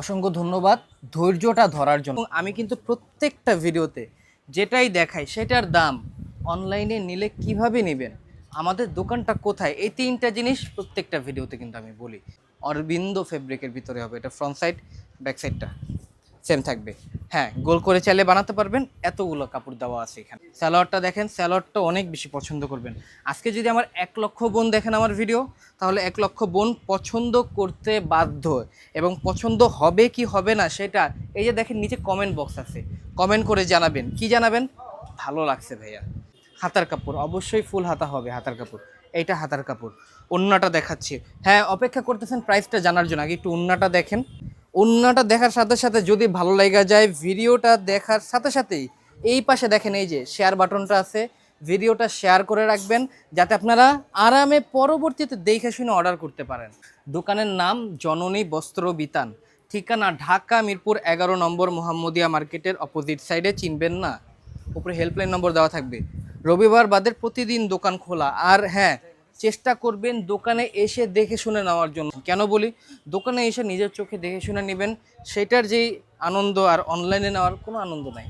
অসংখ্য ধন্যবাদ ধৈর্যটা ধরার জন্য। আমি কিন্তু প্রত্যেকটা ভিডিওতে যেটাই দেখাই সেটার দাম অনলাইনে নিলে কীভাবে নেবেন? আমাদের দোকানটা কোথায়? এই তিনটা জিনিস প্রত্যেকটা ভিডিওতে কিন্তু আমি বলি। অরবিন্দ ফেব্রিকের ভিতরে হবে। এটা ফ্রন্ট সাইড ব্যাক সাইডটা সেম থাকবে। হ্যাঁ গোল করে চাইলে বানাতে পারবেন, এতগুলো কাপড় দেওয়া আছে এখানে। স্যালোয়ারটা দেখেন, স্যালোয়ারটা অনেক বেশি পছন্দ করবেন। আজকে যদি আমার এক লক্ষ বোন দেখেন আমার ভিডিও তাহলে এক লক্ষ বোন পছন্দ করতে বাধ্য। এবং পছন্দ হবে কি হবে না সেটা এই যে দেখেন, নিচে কমেন্ট বক্স আছে। কমেন্ট করে জানাবেন। কি জানাবেন? ভালো লাগছে ভাইয়া। হাতার কাপড়, অবশ্যই ফুল হাতা হবে হাতার কাপড়। এইটা হাতার কাপড়। ওন্নাটা দেখাচ্ছি। হ্যাঁ অপেক্ষা করতেছেন প্রাইসটা জানার জন্য। আগে একটু ওন্নাটা দেখেন। ওন্নাটা দেখার সাথে সাথে যদি ভালো লাগা যায়, ভিডিওটা দেখার সাথে সাথেই এই পাশে দেখেন এই যে শেয়ার বাটনটা আছে, ভিডিওটা শেয়ার করে রাখবেন যাতে আপনারা আরামে পরবর্তীতে দেখে শুনে অর্ডার করতে পারেন। দোকানের নাম জননী বস্ত্র বিতান। ঠিকানা ঢাকা মিরপুর এগারো নম্বর মোহাম্মদিয়া মার্কেটের অপোজিট সাইডে চিনবেন না? উপরে হেল্পলাইন নম্বর দেওয়া থাকবে। রবিবার বাদের প্রতিদিন দোকান খোলা। আর হ্যাঁ চেষ্টা করবেন দোকানে এসে দেখে শুনে নেওয়ার জন্য। কেন বলি? দোকানে এসে নিজের চোখে দেখে শুনে নেবেন, সেটার যেই আনন্দ আর অনলাইনে নেওয়ার কোনো আনন্দ নাই।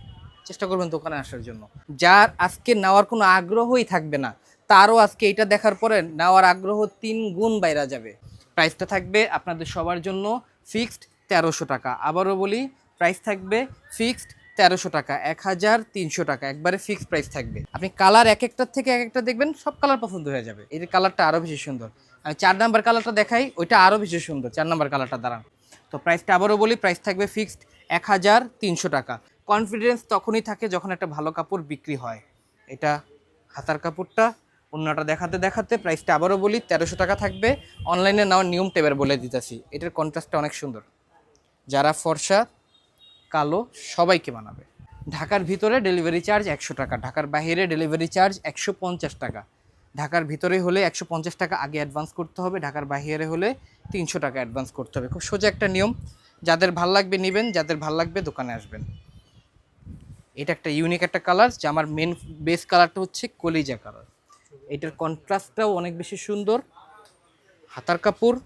চেষ্টা করবেন দোকানে আসার জন্য। যার আজকে নেওয়ার কোনো আগ্রহই থাকবে না, তারও আজকে এটা দেখার পরে নেওয়ার আগ্রহ তিন গুণ বাইরা যাবে। প্রাইসটা থাকবে আপনাদের সবার জন্য ফিক্সড তেরোশো টাকা। আবারও বলি প্রাইস থাকবে ফিক্সড তেরোশো টাকা, এক হাজার তিনশো টাকা, একবারে ফিক্সড প্রাইস থাকবে। আপনি কালার এক একটার থেকে এক একটা দেখবেন, সব কালার পছন্দ হয়ে যাবে। এর কালারটা আরও বেশি সুন্দর। আমি চার নাম্বার কালারটা দেখাই, ওইটা আরও বেশি সুন্দর। চার নাম্বার কালারটা দাঁড়ান। তো প্রাইসটা আবারও বলি প্রাইস থাকবে ফিক্সড এক হাজার তিনশো টাকা। কনফিডেন্স তখনই থাকে যখন একটা ভালো কাপড় বিক্রি হয়। এটা হাতার কাপড়টা, অন্যটা দেখাতে দেখাতে প্রাইসটা আবারও বলি, তেরোশো টাকা থাকবে। অনলাইনে নেওয়ার নিয়ম টেবার বলে দিতেছি। এটার কন্ট্রাস্টটা অনেক সুন্দর। যারা ফর্সা কালো সবাইকে বানাবে। ঢাকার ভিতরে ডেলিভারি চার্জ একশো টাকা, ঢাকার বাইরে ডেলিভারি চার্জ একশো পঞ্চাশ টাকা। ঢাকার ভিতরে হলে একশো পঞ্চাশ টাকা আগে অ্যাডভান্স করতে হবে, ঢাকার বাইরে হলে তিনশো টাকা অ্যাডভান্স করতে হবে। খুব সোজা একটা নিয়ম, যাদের ভালো লাগবে নেবেন, যাদের ভালো লাগবে দোকানে আসবেন। এটা একটা ইউনিক একটা কালার যে আমার মেন বেস কালারটা হচ্ছে কলিজা কালার এটার কন্ট্রাস্টটাও অনেক বেশি সুন্দর। হাতার কাপড়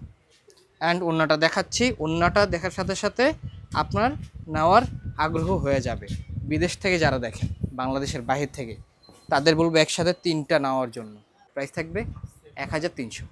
অ্যান্ড ওন্নাটা দেখাচ্ছি। ওন্নাটা দেখার সাথে সাথে আপনার নেওয়ার আগ্রহ হয়ে যাবে। বিদেশ থেকে যারা দেখেন, বাংলাদেশের বাহির থেকে, তাদের বলব একসাথে তিনটা নেওয়ার জন্য। প্রাইস থাকবে এক হাজার তিনশো।